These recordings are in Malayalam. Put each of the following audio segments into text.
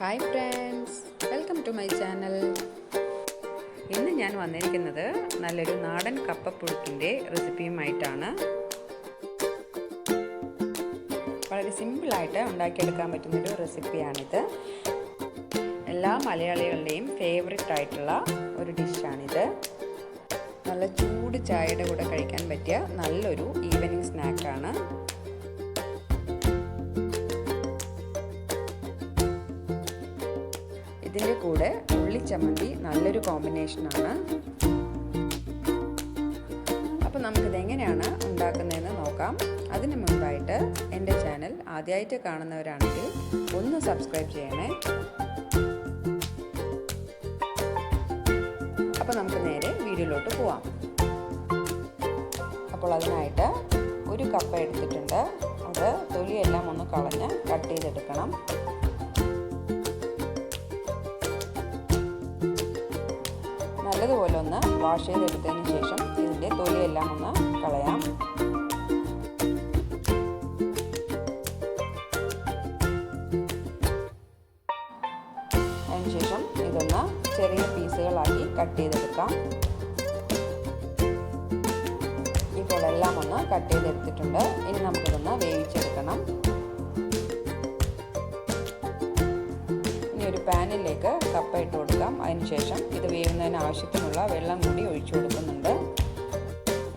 Hi friends welcome to my channel ഇന്ന് ഞാൻ വന്നിരിക്കുന്നത് നല്ലൊരു നാടൻ കപ്പപ്പുഴുക്കിന്റെ റെസിപ്പിയുമായിട്ടാണ് വളരെ സിമ്പിളായിട്ട് ഉണ്ടാക്കിയെടുക്കാൻ പറ്റുന്നൊരു റെസിപ്പിയാണിത് എല്ലാ മലയാളികളുടെയും ഫേവറേറ്റ് ആയിട്ടുള്ള ഒരു ഡിഷാണിത് നല്ല ചൂട് ചായയുടെ കൂടെ കഴിക്കാൻ പറ്റിയ നല്ലൊരു ഈവനിങ് സ്നാക്കാണ് ഇതിന്റെ കൂടെ ഉള്ളിച്ചമ്മന്തി നല്ലൊരു കോമ്പിനേഷനാണ് അപ്പോൾ നമുക്കിത് എങ്ങനെയാണ് ഉണ്ടാക്കുന്നതെന്ന് നോക്കാം. അതിന് മുൻപായിട്ട് എന്റെ ചാനൽ ആദ്യമായിട്ട് കാണുന്നവരാണെങ്കിൽ ഒന്ന് സബ്സ്ക്രൈബ് ചെയ്യണേ. അപ്പോൾ നമുക്ക് നേരെ വീഡിയോയിലോട്ട് പോവാം. അപ്പോൾ അതിനായിട്ട് ഒരു കപ്പ എടുത്തിട്ടുണ്ട്. അത് തൊലിയെല്ലാം ഒന്ന് കളഞ്ഞ് കട്ട് ചെയ്തെടുക്കണം. നല്ലതുപോലെ ഒന്ന് വാഷ് ചെയ്തെടുത്തതിന് ശേഷം ഇതിന്റെ തൊലിയെല്ലാം ഒന്ന് കളയാം. അതിനുശേഷം ഇതൊന്ന് ചെറിയ പീസുകളാക്കി കട്ട് ചെയ്തെടുക്കാം. ഇപ്പോൾ എല്ലാം ഒന്ന് കട്ട് ചെയ്തെടുത്തിട്ടുണ്ട്. ഇനി നമുക്കിതൊന്ന് വേവിച്ചെടുക്കണം. ഇനി ഒരു പാനിലേക്ക് കപ്പ ഇട്ട് കൊടുക്കാം അതിനുശേഷം ഇത് വേവുന്നതിന് ആവശ്യത്തിനുള്ള വെള്ളം കൂടി ഒഴിച്ചു കൊടുക്കുന്നുണ്ട്.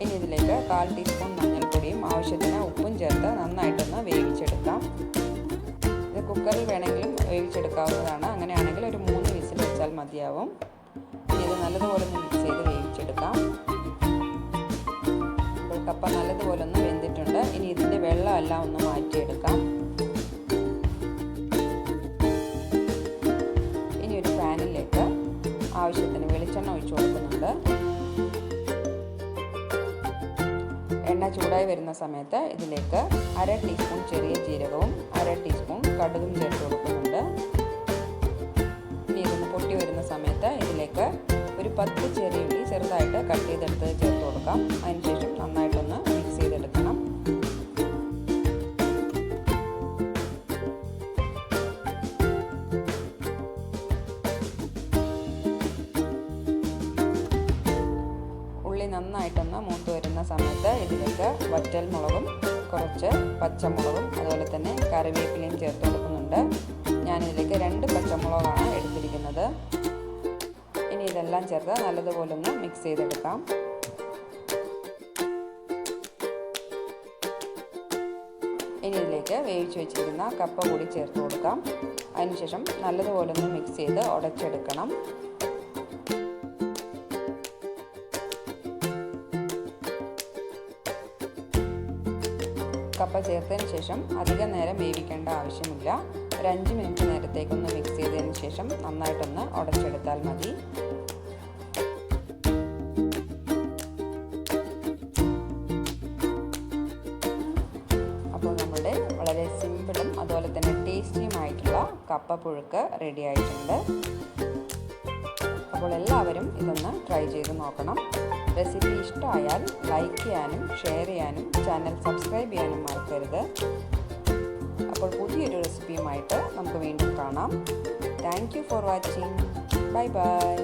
ഇനി ഇതിലേക്ക് കാൽ ടീസ്പൂൺ മഞ്ഞൾപ്പൊടിയും ആവശ്യത്തിന് ഉപ്പും ചേർത്ത് നന്നായിട്ടൊന്ന് വേവിച്ചെടുക്കാം. ഇത് കുക്കറിൽ വേണമെങ്കിലും വേവിച്ചെടുക്കാവുന്നതാണ്. അങ്ങനെയാണെങ്കിൽ ഒരു മൂന്ന് വിസിൽ വെച്ചാൽ മതിയാവും. ഇനി ഇത് നല്ലതുപോലെ ഒന്ന് മിക്സ് ചെയ്ത് വേവിച്ചെടുക്കാം. കപ്പ നല്ലതുപോലെ ഒന്ന് വെന്തിട്ടുണ്ട്. ഇനി ഇതിന്റെ വെള്ളമെല്ലാം ഒന്ന് മാറ്റിയെടുക്കാം. ആവശ്യത്തിന് വെളിച്ചെണ്ണ ഒഴിച്ചു കൊടുക്കുന്നുണ്ട്. എണ്ണ ചൂടായി വരുന്ന സമയത്ത് ഇതിലേക്ക് അര ടീസ്പൂൺ ചെറിയ ജീരകവും അര ടീസ്പൂൺ കടുകും ചേർത്ത് കൊടുക്കുന്നുണ്ട്. ഇനി ഇതൊന്ന് പൊട്ടി വരുന്ന സമയത്ത് ഇതിലേക്ക് ഒരു പത്ത് ചെറിയ ഉള്ളി ചെറുതായിട്ട് കട്ട് ചെയ്തെടുത്ത് ചേർത്ത് കൊടുക്കാം. അതിനുശേഷം നന്നായിട്ടൊന്ന് നന്നായിട്ടൊന്ന് മൂത്ത് വരുന്ന സമയത്ത് ഇതിലേക്ക് വറ്റൽ മുളകും കുറച്ച് പച്ചമുളകും അതുപോലെ തന്നെ കറിവേപ്പിലയും ചേർത്ത് കൊടുക്കുന്നുണ്ട്. ഞാനിതിലേക്ക് രണ്ട് പച്ചമുളകാണ് എടുത്തിരിക്കുന്നത്. ഇനി ഇതെല്ലാം ചേർത്ത് നല്ലതുപോലെ ഒന്ന് മിക്സ് ചെയ്തെടുക്കാം. ഇനി ഇതിലേക്ക് വേവിച്ച് വെച്ചിരിക്കുന്ന കപ്പ കൂടി ചേർത്ത് കൊടുക്കാം. അതിനുശേഷം നല്ലതുപോലെ ഒന്ന് മിക്സ് ചെയ്ത് ഉടച്ചെടുക്കണം. കപ്പ ചേർത്തതിന് ശേഷം അധികം നേരം വേവിക്കേണ്ട ആവശ്യമില്ല. ഒരു അഞ്ച് മിനിറ്റ് നേരത്തേക്കൊന്ന് മിക്സ് ചെയ്തതിന് ശേഷം നന്നായിട്ടൊന്ന് ഉടച്ചെടുത്താൽ മതി. അപ്പോൾ നമ്മുടെ വളരെ സിമ്പിളും അതുപോലെ തന്നെ ടേസ്റ്റിയുമായിട്ടുള്ള കപ്പ പുഴുക്ക് റെഡി ആയിട്ടുണ്ട്. അപ്പോൾ എല്ലാവരും ഇതൊന്ന് ട്രൈ ചെയ്ത് നോക്കണം. റെസിപ്പി ഇഷ്ടമായാൽ ലൈക്ക് ചെയ്യാനും ഷെയർ ചെയ്യാനും ചാനൽ സബ്സ്ക്രൈബ് ചെയ്യാനും മറക്കരുത്. അപ്പോൾ പുതിയൊരു റെസിപ്പിയുമായിട്ട് നമുക്ക് വീണ്ടും കാണാം. Thank you for watching bye bye